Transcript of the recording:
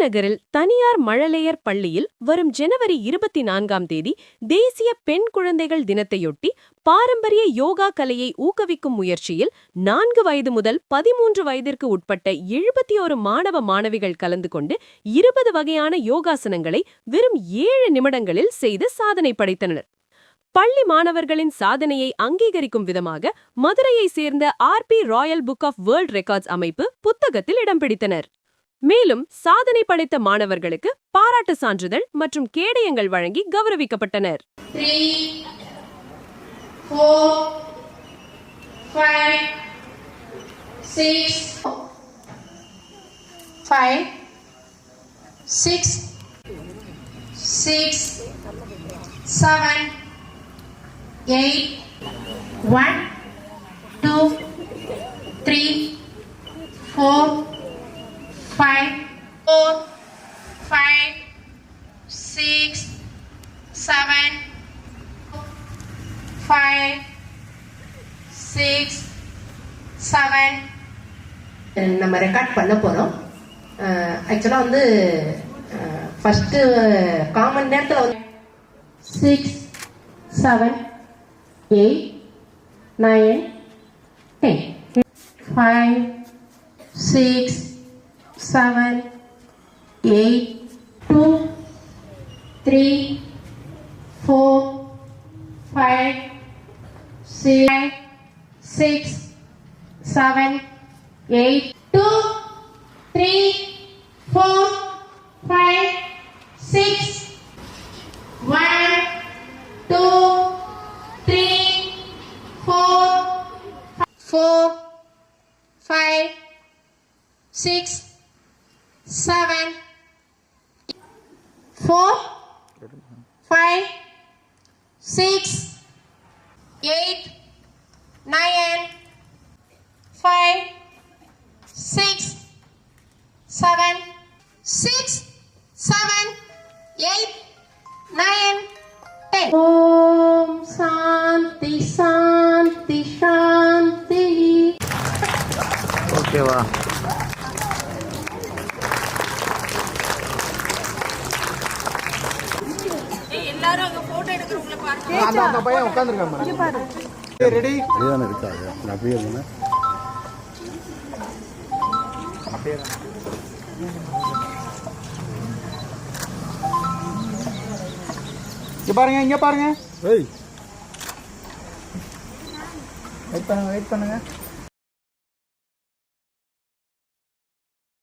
தலைநகரில் தனியார் மழலையர் பள்ளியில் வரும் ஜனவரி இருபத்தி நான்காம் தேதி தேசிய பெண் குழந்தைகள் தினத்தையொட்டி பாரம்பரிய யோகா கலையை ஊக்குவிக்கும் முயற்சியில் நான்கு வயது முதல் பதிமூன்று வயதிற்கு உட்பட்ட எழுபத்தி ஒரு மாணவ மாணவிகள் கலந்து கொண்டு இருபது வகையான யோகாசனங்களை வெறும் ஏழு நிமிடங்களில் செய்து சாதனை படைத்தனர். பள்ளி மாணவர்களின் சாதனையை அங்கீகரிக்கும் விதமாக மதுரையை சேர்ந்த RP Royal Book of World Records அமைப்பு புத்தகத்தில் இடம் பிடித்தனர். மேலும் சாதனை படைத்த மாணவர்களுக்கு பாராட்டு சான்றிதழ் மற்றும் கேடயங்கள் வழங்கி கௌரவிக்கப்பட்டனர். three, four, three six, six seven நம்ம ரெக்கார்ட் பண்ண போகிறோம் ஆக்சுவலாக வந்து ஃபஸ்ட்டு காமன் நேரத்தில் வந்து six seven eight nine ten five six seven eight two three four five five, six, seven, eight, two, three, four, five, six, one, two, three, four, four, five, six, seven, four, five, six eight, nine, five, six, seven, six, seven, eight, nine, ten. ஓம் சாந்தி சாந்தி சாந்தி ஓகேவா அந்த அந்த பையன் உட்காந்துருக்கான் ready. இதுதானே இருக்காது நான் அப்படியே இருந்தேன் இங்க பாருங்க இங்க பாருங்க. வெயிட் பண்ணுங்க வெயிட் பண்ணுங்க.